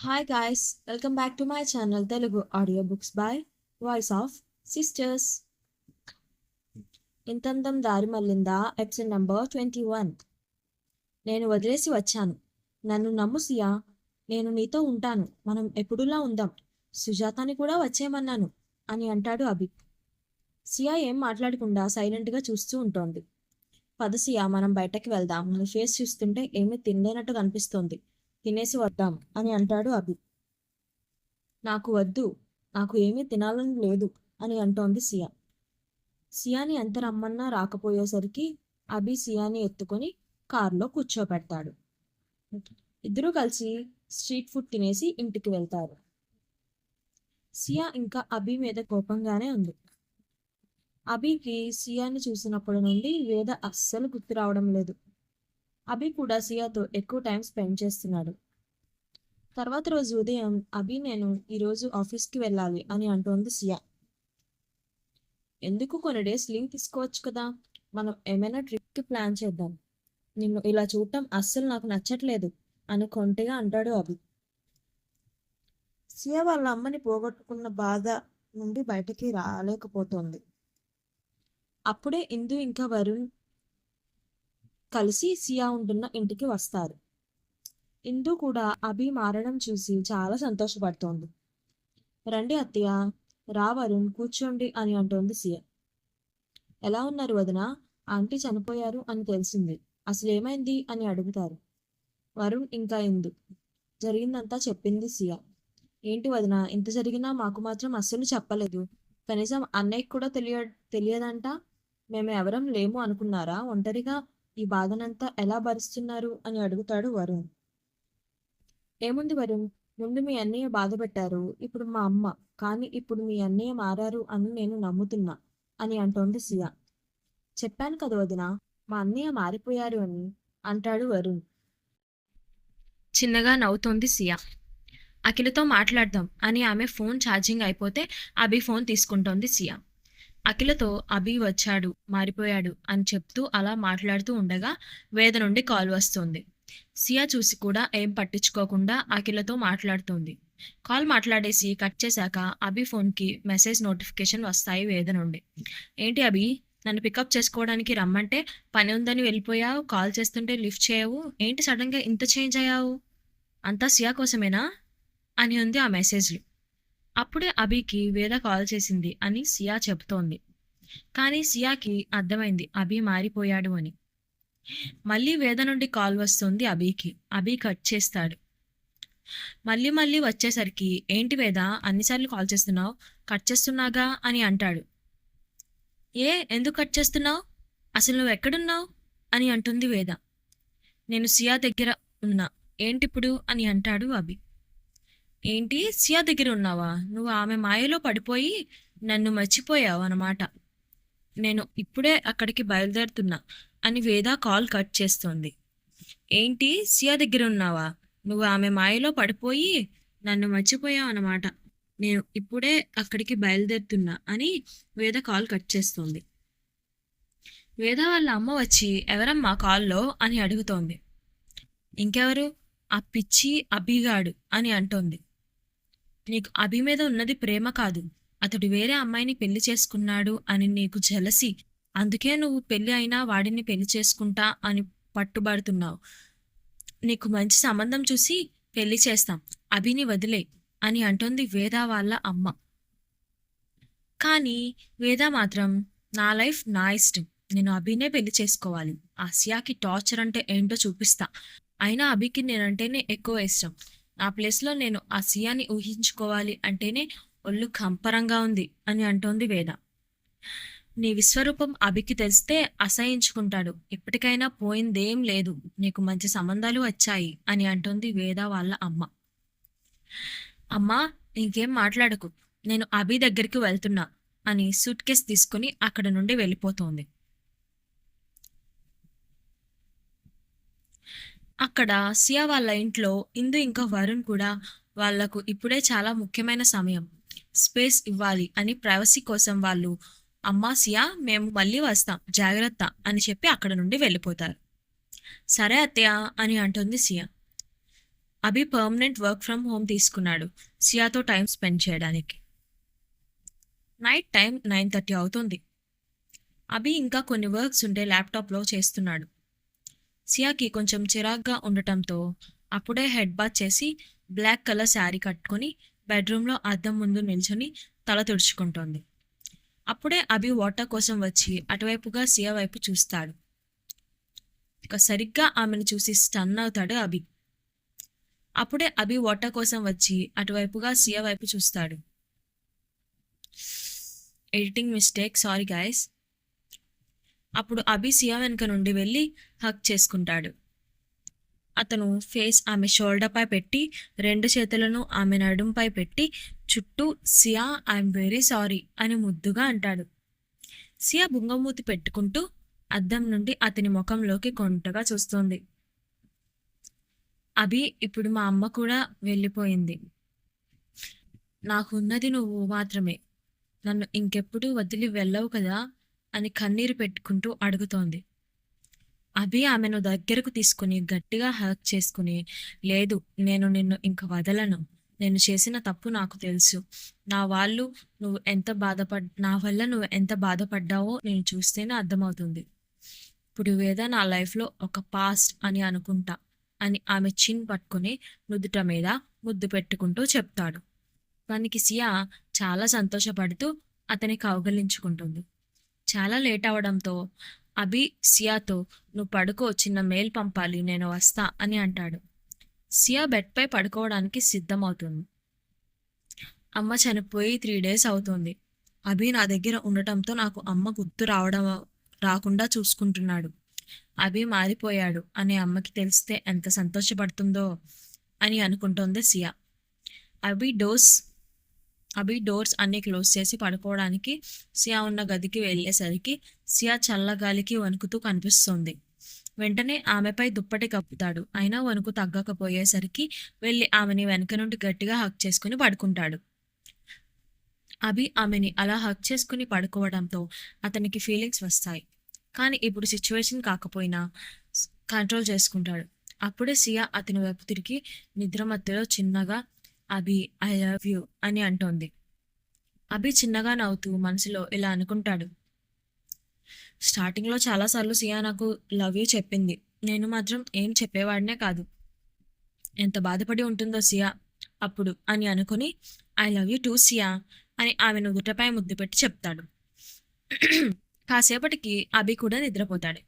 Hi guys welcome back to my channel Telugu audio books by voice of sisters ఇంతందం దారి మళ్ళిందా episode number twenty one నేను వదిలేసి వచ్చాను. నన్ను నమ్ము సియా. నేను నీతో ఉంటాను. మనం ఎప్పుడులా ఉందాం? సుజాతని కూడా వచ్చేయమన్నాను అని అంటాడు అభి. సియా ఏం మాట్లాడకుండా సైలెంట్గా చూస్తూ ఉంటోంది. పద సియా మనం బయటకి వెళ్దాం. నీ ఫేస్ చూస్తుంటే ఏమీ తినలేనట్టు కనిపిస్తోంది. తినేసి వద్దాం అని అంటాడు అభి. నాకు వద్దు నాకు ఏమీ తినాలని లేదు అని అంటోంది సియా. సియాని ఎంత రమ్మన్నా రాకపోయేసరికి అభి సియాని ఎత్తుకొని కారులో కూర్చోబెడతాడు. ఇద్దరూ కలిసి స్ట్రీట్ ఫుడ్ తినేసి ఇంటికి వెళ్తారు. సియా ఇంకా అభి మీద కోపంగానే ఉంది. అభికి సియాని చూసినప్పటి నుండి వేద అస్సలు గుర్తు రావడం లేదు. అభి కూడా సియాతో ఎక్కువ టైం స్పెండ్ చేస్తున్నాడు. తర్వాత రోజు ఉదయం అభి నేను ఈరోజు ఆఫీస్కి వెళ్ళాలి అని అంటోంది సియా. ఎందుకు కొన్ని డేస్ లీవ్ తీసుకోవచ్చు కదా? మనం ఏమైనా ట్రిప్కి ప్లాన్ చేద్దాం. నిన్ను ఇలా చూడటం అస్సలు నాకు నచ్చట్లేదు అని కొంటిగా అంటాడు అభి. సియా వాళ్ళ అమ్మని పోగొట్టుకున్న బాధ నుండి బయటకి రాలేకపోతుంది. అప్పుడే ఇందు ఇంకా వరుణ్ కలిసి సియా ఉంటున్న ఇంటికి వస్తారు. ఇందు కూడా అభి మారడం చూసి చాలా సంతోషపడుతోంది. రండి అత్తయ్య రా వరుణ్ కూర్చోండి అని అంటోంది సియా. ఎలా ఉన్నారు వదిన? ఆంటీ చనిపోయారు అని తెలిసింది. అసలు ఏమైంది అని అడుగుతారు. వరుణ్ ఇంకా ఇందు. జరిగిందంతా చెప్పింది సియా. ఏంటి వదిన ఇంత జరిగినా మాకు మాత్రం అస్సలు చెప్పలేదు. కనీసం అన్నయ్యకి కూడా తెలియ తెలియదంట. మేము ఎవరం లేము అనుకున్నారా? ఒంటరిగా ఈ బాధనంతా ఎలా భరిస్తున్నారు అని అడుగుతాడు వరుణ్. ఏముంది వరుణ్? ముందు మీ అన్నయ్య బాధ పెట్టారు ఇప్పుడు మా అమ్మ. కానీ ఇప్పుడు మీ అన్నయ్య మారారు అని నేను నమ్ముతున్నా అని అంటోంది సియా. చెప్పాను కదా వదిన మా అన్నయ్య మారిపోయారు అని అంటాడు వరుణ్. చిన్నగా నవ్వుతోంది సియా. అఖిలతో మాట్లాడదాం అని ఆమె ఫోన్ ఛార్జింగ్ అయిపోతే అభి ఫోన్ తీసుకుంటోంది సియా. అఖిలతో అభి వచ్చాడు మారిపోయాడు అని చెప్తూ అలా మాట్లాడుతూ ఉండగా వేద నుండి కాల్ వస్తుంది. సియా చూసి కూడా ఏం పట్టించుకోకుండా అఖిలతో మాట్లాడుతుంది. కాల్ మాట్లాడేసి కట్ చేశాక అభి ఫోన్కి మెసేజ్ నోటిఫికేషన్ వస్తాయి వేద నుండి. ఏంటి అభి నన్ను పికప్ చేసుకోవడానికి రమ్మంటే పని ఉందని వెళ్ళిపోయావు కాల్ చేస్తుంటే లిఫ్ట్ చేయవు ఏంటి సడన్గా ఇంత చేంజ్ అయ్యావు? అంతా సియా కోసమేనా? అని ఉంది ఆ మెసేజ్లు. అప్పుడే అభికి వేద కాల్ చేసింది అని సియా చెబుతోంది. కానీ సియాకి అర్థమైంది అభి మారిపోయాడు అని. మళ్ళీ వేద నుండి కాల్ వస్తుంది అభికి. అభి కట్ చేస్తాడు. మళ్ళీ మళ్ళీ వచ్చేసరికి ఏంటి వేద అన్నిసార్లు కాల్ చేస్తున్నావు? కట్ చేస్తున్నాగా? అని అంటాడు. ఏ ఎందుకు కట్ చేస్తున్నావు? అసలు నువ్వు ఎక్కడున్నావు? అని అంటుంది వేద. నేను సియా దగ్గర ఉన్నా. ఏంటిప్పుడు? అని అంటాడు అభి. ఏంటి? సియా దగ్గర ఉన్నావా? నువ్వు ఆమె మాయలో పడిపోయి నన్ను మర్చిపోయావు అన్నమాట. నేను ఇప్పుడే అక్కడికి బయలుదేరుతున్నా అని వేద కాల్ కట్ చేస్తోంది. ఏంటి? సియా దగ్గర ఉన్నావా? నువ్వు ఆమె మాయలో పడిపోయి నన్ను మర్చిపోయావు అన్నమాట. నేను ఇప్పుడే అక్కడికి బయలుదేరుతున్నా అని వేద కాల్ కట్ చేస్తోంది. వేద వాళ్ళ అమ్మ వచ్చి ఎవరమ్మా కాల్లో? అని అడుగుతోంది. ఇంకెవరు? ఆ పిచ్చి అభిగాడు అని అంటోంది. నీకు అభి మీద ఉన్నది ప్రేమ కాదు. అతడు వేరే అమ్మాయిని పెళ్ళి చేసుకున్నాడు అని నీకు జలసి. అందుకే నువ్వు పెళ్ళి అయినా వాడిని పెళ్ళి చేసుకుంటా అని పట్టుబడుతున్నావు. నీకు మంచి సంబంధం చూసి పెళ్ళి చేస్తాం. అభిని వదిలే అని అంటోంది వేద వాళ్ళ అమ్మ. కానీ వేద మాత్రం నా లైఫ్ నా ఇష్టం. నేను అభినే పెళ్ళి చేసుకోవాలి. ఆసియాకి టార్చర్ అంటే ఏంటో చూపిస్తా. అయినా అభికి నేనంటేనే ఎక్కువ ఇష్టం. ఆ ప్లేస్లో నేను ఆ సియాని ఊహించుకోవాలి అంటేనే ఒళ్ళు కంపరంగా ఉంది అని అంటోంది వేద. నీ విశ్వరూపం అభికి తెలిస్తే అసహించుకుంటాడు. ఇప్పటికైనా పోయిందేం లేదు. నీకు మంచి సంబంధాలు వచ్చాయి అని అంటోంది వేద వాళ్ళ అమ్మ. అమ్మా ఇంకేం మాట్లాడకు. నేను అభి దగ్గరికి వెళ్తున్నా అని సూట్ కేస్ తీసుకుని అక్కడ నుండి వెళ్ళిపోతోంది. అక్కడ సియా వాళ్ళ ఇంట్లో ఇందు ఇంకా వరుణ్ కూడా వాళ్ళకు ఇప్పుడే చాలా ముఖ్యమైన సమయం. స్పేస్ ఇవ్వాలి అని ప్రైవసీ కోసం వాళ్ళు అమ్మా సియా మేము మళ్ళీ వస్తాం జాగ్రత్త అని చెప్పి అక్కడ నుండి వెళ్ళిపోతారు. సరే అత్తయ్య అని అంటుంది Siya. Abhi permanent work from home తీసుకున్నాడు సియాతో టైం స్పెండ్ చేయడానికి. నైట్ టైం నైన్ థర్టీ అవుతుంది. అభి ఇంకా కొన్ని వర్క్స్ ఉంటే ల్యాప్టాప్లో చేస్తున్నాడు. సియాకి కొంచెం చిరాగ్గా ఉండటంతో అప్పుడే హెడ్ బాత్ చేసి బ్లాక్ కలర్ శారీ కట్టుకొని బెడ్రూమ్లో అద్దం ముందు నిల్చొని తల తుడుచుకుంటోంది. అప్పుడే అభి వాటర్ కోసం వచ్చి అటువైపుగా సియా వైపు చూస్తాడు. ఇక సరిగ్గా ఆమెను చూసి స్టన్ అవుతాడు అభి. అప్పుడే అభి వాటర్ కోసం వచ్చి అటువైపుగా సియా వైపు చూస్తాడు. ఎడిటింగ్ మిస్టేక్ సారీ గాయస్ అప్పుడు అభి సియా వెనుక నుండి వెళ్ళి హక్ చేసుకుంటాడు. అతను ఫేస్ ఆమె షోల్డర్పై పెట్టి రెండు చేతులను ఆమె నడుంపై పెట్టి చుట్టూ సియా ఐఎమ్ వెరీ సారీ అని ముద్దుగా అంటాడు. సియా బుంగమూతి పెట్టుకుంటూ అద్దం నుండి అతని ముఖంలోకి కొంటగా చూస్తోంది. అభి ఇప్పుడు మా అమ్మ కూడా వెళ్ళిపోయింది. నాకున్నది నువ్వు మాత్రమే. నన్ను ఇంకెప్పుడు వదిలి వెళ్ళవు కదా. అని కన్నీరు పెట్టుకుంటూ అడుగుతోంది. అభి ఆమెను దగ్గరకు తీసుకుని గట్టిగా హక్ చేసుకుని లేదు నేను నిన్ను ఇంక వదలను. నేను చేసిన తప్పు నాకు తెలుసు. నా వాళ్ళు నువ్వు ఎంత బాధపడ్ నా వల్ల నువ్వు ఎంత బాధపడ్డావో నేను చూస్తేనే అర్థమవుతుంది. ఇప్పుడు వేద నా లైఫ్లో ఒక పాస్ట్ అని అనుకుంటా అని ఆమె చిన్ పట్టుకుని నుదుట మీద ముద్దు పెట్టుకుంటూ చెప్తాడు. దానికి సియా చాలా సంతోషపడుతూ అతని కౌగలించుకుంటుంది. చాలా లేట్ అవడంతో అభి సియాతో నువ్వు పడుకో చిన్న మెయిల్ పంపాలి నేను వస్తా అని అంటాడు. సియా బెడ్పై పడుకోవడానికి సిద్ధమవుతుంది. అమ్మ చనిపోయి త్రీ డేస్ అవుతుంది. అభి నా దగ్గర ఉండటంతో నాకు అమ్మ గుర్తు రావడం రాకుండా చూసుకుంటున్నాడు. అభి మారిపోయాడు. అని అమ్మకి తెలిస్తే ఎంత సంతోషపడుతుందో అని అనుకుంటోంది సియా. అభి డోస్ అభి డోర్స్ అన్ని క్లోజ్ చేసి పడుకోవడానికి సియా ఉన్న గదికి వెళ్ళేసరికి సియా చల్లగాలికి వణుకుతూ కనిపిస్తుంది. వెంటనే ఆమెపై దుప్పటి కప్పుతాడు. అయినా వణుకు తగ్గకపోయేసరికి వెళ్ళి ఆమెని వెనక నుండి గట్టిగా హక్ చేసుకుని పడుకుంటాడు. అభి ఆమెని అలా హక్ చేసుకుని పడుకోవడంతో అతనికి ఫీలింగ్స్ వస్తాయి. కానీ ఇప్పుడు సిచ్యువేషన్ కాకపోయినా కంట్రోల్ చేసుకుంటాడు. అప్పుడే సియా అతని వైపు తిరిగి నిద్ర మధ్యలో చిన్నగా అభి ఐ లవ్ యూ అని అంటోంది. అభి చిన్నగా నవ్వుతూ మనసులో ఇలా అనుకుంటాడు. స్టార్టింగ్లో చాలాసార్లు సియా నాకు లవ్ యూ చెప్పింది. నేను మాత్రం ఏం చెప్పేవాడినే కాదు. ఎంత బాధపడి ఉంటుందో సియా అప్పుడు అని అనుకుని I love you too Siya అని ఆమె నుదుటపై ముద్దు పెట్టి చెప్తాడు. కాసేపటికి అభి కూడా నిద్రపోతాడు.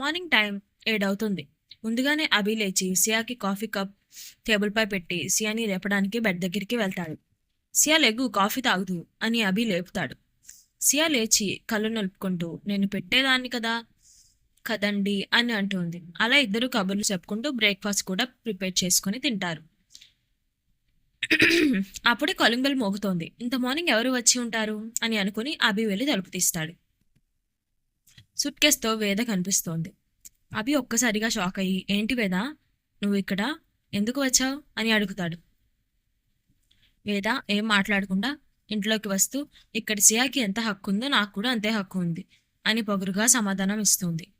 మార్నింగ్ టైం ఏడవుతుంది. ముందుగానే అభి లేచి సియాకి కాఫీ కప్ టేబుల్పై పెట్టి సియాని లేపడానికి బెడ్ దగ్గరికి వెళ్తాడు. సియా లెగ్గు కాఫీ తాగుదు అని అభి లేపుతాడు. సియా లేచి కళ్ళు నలుపుకుంటూ నేను పెట్టేదాన్ని కదా కదండి అని అంటుంది. అలా ఇద్దరు కబుర్లు చెప్పుకుంటూ బ్రేక్ఫాస్ట్ కూడా ప్రిపేర్ చేసుకొని తింటారు. అప్పుడే కాలింగ్ బెల్ మోగుతోంది. ఇంత మార్నింగ్ ఎవరు వచ్చి ఉంటారు? అని అనుకుని అభి వెళ్ళి తలుపు తీస్తాడు. సుట్కేస్తో వేద కనిపిస్తోంది. అభి ఒక్కసారిగా షాక్ అయ్యి ఏంటి వేద? నువ్వు ఇక్కడ? ఎందుకు వచ్చావు? అని అడుగుతాడు. వేద ఏం మాట్లాడకుండా ఇంట్లోకి వస్తూ ఇక్కడ సియాకి ఎంత హక్కు ఉందో నాకు కూడా అంతే హక్కు ఉంది అని పొగరుగా సమాధానం ఇస్తుంది.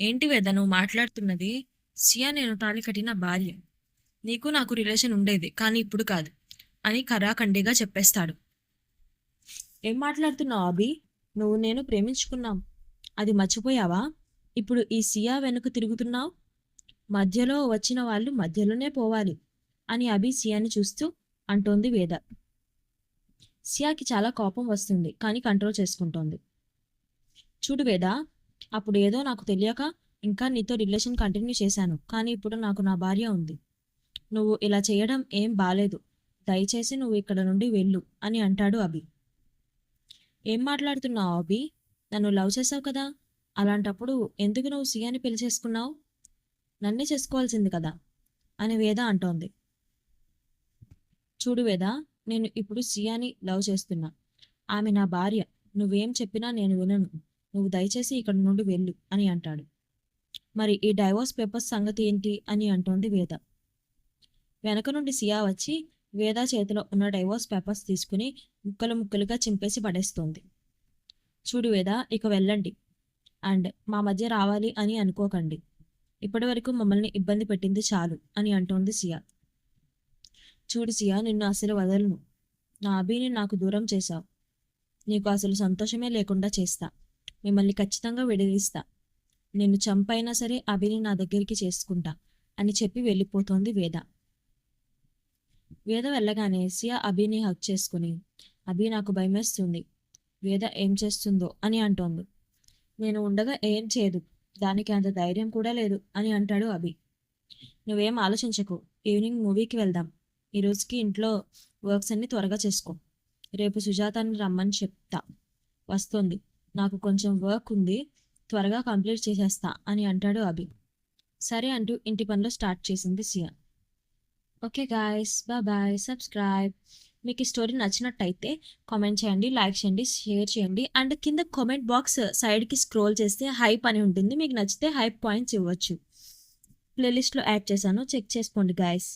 ఏంటి వేద? నువ్వు మాట్లాడుతున్నది సియా నేను తాళి కట్టిన భార్య. నీకు నాకు రిలేషన్ ఉండేది కానీ ఇప్పుడు కాదు అని కరాఖండిగా చెప్పేస్తాడు. ఏం మాట్లాడుతున్నావు అభి? నువ్వు నేను ప్రేమించుకున్నాం. అది మర్చిపోయావా? ఇప్పుడు ఈ సియా వెనుక తిరుగుతున్నావు? మధ్యలో వచ్చిన వాళ్ళు మధ్యలోనే పోవాలి అని అభి సియాని చూస్తూ అంటోంది వేద. సియాకి చాలా కోపం వస్తుంది కానీ కంట్రోల్ చేసుకుంటోంది. చూడు వేద అప్పుడు ఏదో నాకు తెలియక ఇంకా నీతో రిలేషన్ కంటిన్యూ చేశాను కానీ ఇప్పుడు నాకు నా భార్య ఉంది. నువ్వు ఇలా చేయడం ఏం బాలేదు దయచేసి నువ్వు ఇక్కడ నుండి వెళ్ళు అని అంటాడు అభి. ఏం మాట్లాడుతున్నావు అభి? నన్ను లవ్ చేసావు కదా? అలాంటప్పుడు ఎందుకు నువ్వు సియాని పెళ్ళి చేసుకున్నావు? నన్నే చేసుకోవాల్సింది కదా అని వేద అంటోంది. చూడు వేద నేను ఇప్పుడు సియాని లవ్ చేస్తున్నా. ఆమె నా భార్య. నువ్వేం చెప్పినా నేను వినను. నువ్వు దయచేసి ఇక్కడ నుండి వెళ్ళు అని అంటాడు. మరి ఈ డైవోర్స్ పేపర్స్ సంగతి ఏంటి అని అంటోంది వేద. వెనక నుండి సియా వచ్చి వేద చేతిలో ఉన్న డైవోర్స్ పేపర్స్ తీసుకుని ముక్కలు ముక్కలుగా చింపేసి పడేస్తోంది. చూడు వేద ఇక వెళ్ళండి. అండ్ మా మధ్య రావాలి అని అనుకోకండి. ఇప్పటి వరకు మమ్మల్ని ఇబ్బంది పెట్టింది చాలు అని అంటోంది సియా. చూడు సియా నిన్ను అసలు వదలను. నా అభిని నాకు దూరం చేశావు. నీకు అసలు సంతోషమే లేకుండా చేస్తా. మిమ్మల్ని ఖచ్చితంగా విడదీస్తా. నిన్ను చంపైనా సరే అభిని నా దగ్గరికి చేసుకుంటా అని చెప్పి వెళ్ళిపోతోంది వేద. వేద వెళ్ళగానే సియా అభిని హక్ చేసుకుని అభి నాకు భయమేస్తుంది. వేద ఏం చేస్తుందో అని అంటోంది. నేను ఉండగా ఏం చేయదు. దానికి అంత ధైర్యం కూడా లేదు అని అంటాడు అభి. నువ్వేం ఆలోచించకు. ఈవినింగ్ మూవీకి వెళ్దాం. ఈ రోజుకి ఇంట్లో వర్క్స్ అన్ని త్వరగా చేసుకో. రేపు సుజాతని రమ్మని చెప్తా. వస్తుంది. నాకు కొంచెం వర్క్ ఉంది. త్వరగా కంప్లీట్ చేసేస్తా అని అంటాడు అభి. సరే అంటూ ఇంటి పనిలో స్టార్ట్ చేసింది Siya. Okay guys. Bye subscribe. మీకు ఈ స్టోరీ నచ్చినట్టయితే కామెంట్ చేయండి లైక్ చేయండి షేర్ చేయండి. అండ్ కింద కామెంట్ బాక్స్ సైడ్కి స్క్రోల్ చేస్తే హైప్ అని ఉంటుంది. మీకు నచ్చితే హైప్ పాయింట్స్ ఇవ్వచ్చు. ప్లేలిస్ట్లో యాడ్ చేశాను. చెక్ చేసుకోండి గాయస్